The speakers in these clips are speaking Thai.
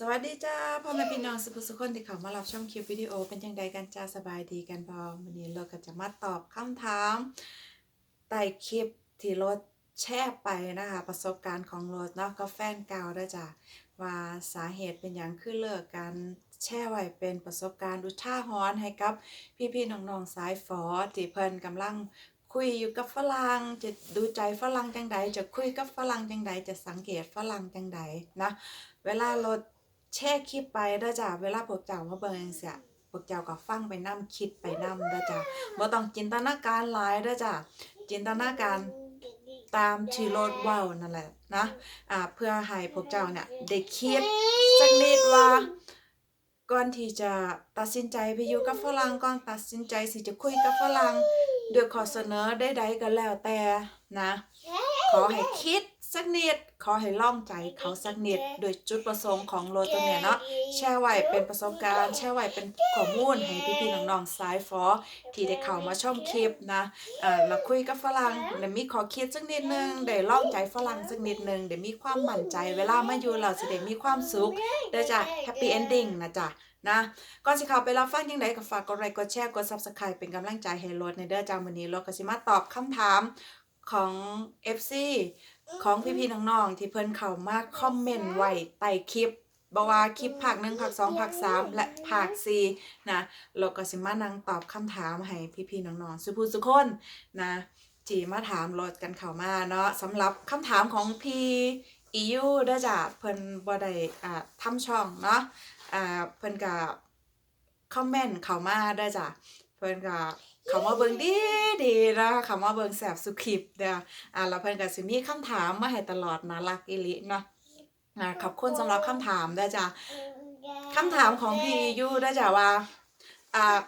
สวัสดีจ้าพ่อแม่พี่น้องสุภสุคนที่เขามารับชมคลิปวิดีโอเป็นยังไงกันจ้าสบายดีกันบอวันนี้เราก็จะมาตอบคำถามใต้คลิปที่รถแช่ไปนะคะ ประสบการณ์ของรถเนาะก็แฟนเก่าด้วยจ้ะว่าสาเหตุเป็นอย่างคือเลิกกันแช่ไว้เป็นประสบการณ์อุท่าหรณ์ให้กับพี่ๆน้องๆสายฟอที่เพิ่นกำลังคุยอยู่กับฝรั่งจะดูใจฝรั่งจังใดจะคุยกับฝรั่งจังใดจะสังเกตฝรั่งจังใดนะเวลารถ แช่คลิปไปเด้อจ้ะเวลาพวกเจ้ามาเบิ่งจังซี่พวกเจ้าก็ฟังไปนํคิดไปนํเด้อจ้ะบ่ต้องจินตนาการหลายเด้อจ้ะจินตนาการตามที่รถเว้านั่นแหละนะอ่าเพื่อให้พวกเจ้าเนี่ยได้คิดสักนิดว่าก่อนที่จะตัดสินใจไปอยู่กับฝรั่งก่อนตัดสินใจสิจะคุยกับฝรั่งด้วยข้อเสนอใดๆก็แล้วแต่นะ ขอให้คิด สักนิดขอให้ล่องใจเขาสักนิดโดยจุดประสงค์ของโลตัวเนี่ยเนาะแชร์ไว้เป็นประสบการณ์ แชร์ไว้เป็นข้อมูลให้พี่ๆน้องๆสายฟอที่ได้เข้ามาชมคลิปนะเอ่อเราคุยกับฝรั่งเดี๋ยวมีขอคิดสักนิดนึงได้ล่องใจฝรั่งสักนิดนึงเดี๋ยวมีความมั่นใจเวลามาอยู่เราจะได้มีความสุขเดี๋ยวจะแฮปปี้เอนดิ้งนะจ๊ะนะก่อนสิเข้าไปรับฟังยังไงก็ฝากกดไลค์กดแชร์กด Subscribe เป็นกำลังใจให้รถในเด้อจ้าวันนี้รถก็สิมาตอบคำถาม ของ FC ของพี่ๆน้องๆที่เพิ่นเข้ามาคอมเมนต์ไว้ใต้คลิปบ่ว่าคลิปภาค1ภาค2ภาค3และภาค4นะเราก็สิมานั่งตอบคำถามให้พี่ๆน้องๆสุผู้สุคนนะที่มาถามรถกันเข้ามาเนาะสำหรับคำถามของพี่อียูเด้อจ้ะเพิ่นบ่ได้อ่าทำช่องเนาะอ่าเพิ่นก็คอมเมนต์เข้ามาได้อจ้ะเพิ่นก็เข้ามาเบิงดีดีนะเข้ามาเบิงแสบสุขิปเด้ออ่าแล้วเพิ่นก็สิมีคำถามมาให้ตลอดน่ารักอีหลีเนาะอ่าขอบคุณสำหรับคำถามเด้อจ้ะคำถามของพี่ยูด้อจ้ะว่าอ่า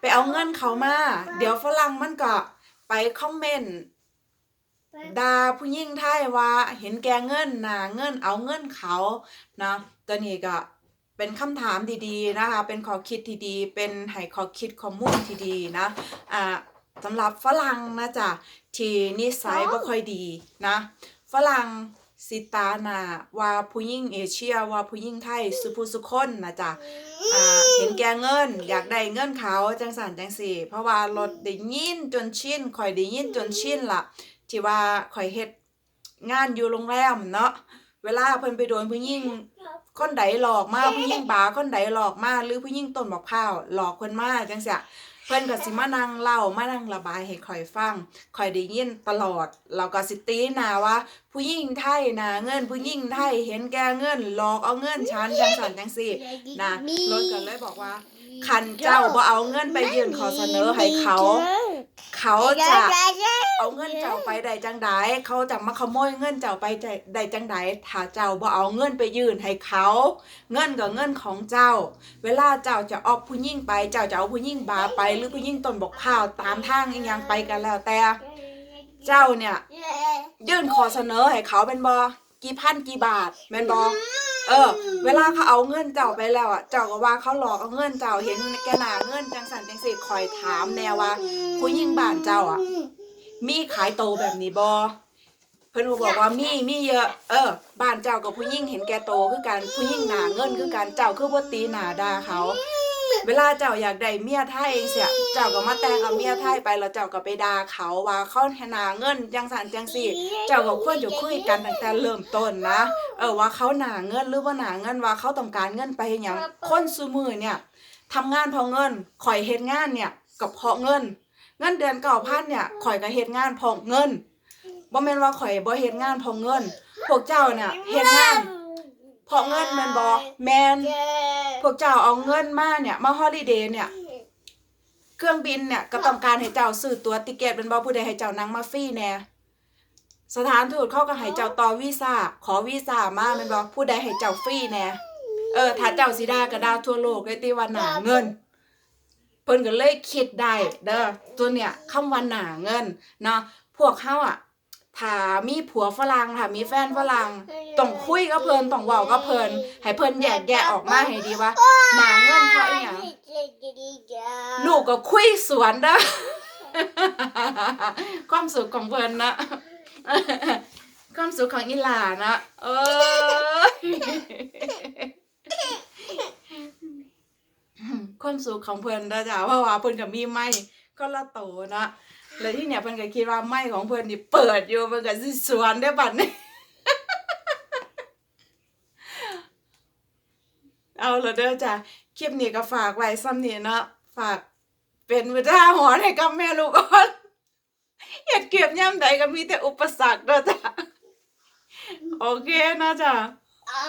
ไปเอาเงินเขามา เดี๋ยวฝรั่งมันก็ไปคอมเมนต์ด่าผู้หญิงไทยว่า เห็นแกเงินนะเงินเอาเงินเขานะตัวนี้ก็ เป็นคำถามดีๆนะคะ เป็นขอคิดที่ดีเป็นให้ขอคิดข้อมูลที่ดีนะอ่าสำหรับฝรั่งนะจ๊ะที่นิสัยบ่ค่อยดีนะ ฝรั่งสิตานาว่าผู้หญิงเอเชียว่าผู้หญิงไทยสุผู้สุคนนะจ๊ะอ่าเห็นแก่เงิน อยากได้เงินเขาจังสันจังสี่ เพราะว่ารถได้ยินจนชินข่อยได้ยินจนชินละที่ว่าข่อยเฮ็ดงานอยู่โรงแรมเนาะเวลาเพิ่นไปโดนผู้หญิง คนใดหลอกมาผู้หญิงบาคนใดหลอกมาหรือผู้หญิงต้นบักพร้าวหลอกเพิ่นมาจังซี่เพิ่นก็สิมานั่งเล่ามานั่งระบายให้ข่อยฟังข่อยได้ยินตลอดเราก็สิตีหนาว่า ผู้หญิงไทยนะเงิน ผู้หญิงไทยเห็นแก่เงินหลอกเอาเงินฉันจังสันจังสี่นะรถก็เลยบอกว่าคันเจ้าบ่เอาเงินไปยื่นขอเสนอให้เขา เขาจะเอาเงินเจ้าไปได้จังใดเขาจะมาขโมยเงินเจ้าไปได้จังใดถ้าเจ้าบ่เอาเงินไปยื่นให้เขา เงินก็เงินของเจ้า เวลาเจ้าจะเอาผู้หญิงไป เจ้าจะเอาผู้หญิงบาไป หรือผู้หญิงต้นบกข้าวตามทางอีหยังไปกันแล้วแต่ เจ้าเนี่ยยื่นขอเสนอให้เขาเป็นบอกี่พันกี่บาทแม่นบอ เออ เวลาเขาเอาเงินเจ้าไปแล้วอะ เจ้าก็ว่าเขาหลอกเอาเงินเจ้าเห็นแกหนาเงินจังสันจังสิคอยถามแนวว่าผู้หญิงบ้านเจ้าอะ มีขายโตแบบนี้บอเพิ่นบอกว่ามีมีเยอะ เออ บ้านเจ้ากับผู้หญิงเห็นแกโตคือการผู้หญิงหนาเงินคือการเจ้าคือบ่ตีหนาด่าเขา เวลาเจ้าอยากได้เมียไทยเสียเจ้าก็มาแต่งเอาเมียไทยไปแล้วเจ้าก็ไปด่าเขาว่าเขาหนาเงินจังสันจังสี่ เจ้าก็ควรจะคุยกันตั้งแต่เริ่มต้นนะ เออว่าเขาหนาเงินหรือว่าหนาเงินว่าเขาต้องการเงินไปเฮ็ดหยังคนซุมือเนี่ยทำงานเพราะเงินข่อยเฮ็ดงานเนี่ยก็เพราะเงิน เงินเดือนเก้าพันเนี่ยข่อยก็เฮ็ดงานเพราะเงินบ่แม่นว่าข่อยบ่เฮ็ดงานเพราะเงิน พวกเจ้าเนี่ยเฮ็ดงาน เพราะเงินแม่นบ่แม่นพวกเจ้าเอาเงินมาเนี่ย มาฮอลิเดย์เนี่ย เครื่องบินเนี่ยก็ต้องการให้เจ้าซื้อตั๋วติเกตเป็นบ่ผู้ใดให้เจ้านั่งมาฟรีแหน่สถานทูตเขาก็ให้เจ้าต่อวีซ่าขอวีซ่ามาแม่นบ่ผู้ใดให้เจ้าฟรีแหน่เออถ้าเจ้าสิด่าก็ด่าทั่วโลกเลยติว่าหนาเงินเพิ่นก็เลยคิดได้เด้อตัวเนี่ยคำว่าหนาเงินเนาะพวกเขาอะ ถามีผัวฝรั่งถ้ามีแฟนฝรั่งต้องคุยก็เพลินต้องว้าก็เพลินให้เพลินแยกแยะออกมาให้ดีวะหนาเงินเพราะอหยังลูกก็คุยสวนเด้อความสุขของเพลินนะความสุขของอิหลานะเออความสุขของเพลินนะจ๊ะเพราะว่าเพลินกับมีไม่ก็ละโตนะ แล้วที่เนี่ยเพิ่นก็คิดว่าไม้ของเพิ่นนี่เปิดอยู่เพิ่นก็สิสวนได้บัดนี้เอาละเด้อจ้ะคลิปนี้ก็ฝากไว้ซ้ำนี้เนาะฝากเป็นวิทาหรณ์ให้กับแม่ลูกอ่อนเฮ็ดเก็บย่ำใดก็มีแต่อุปสรรคเด้อจ้ะโอเคนะจ้ะอา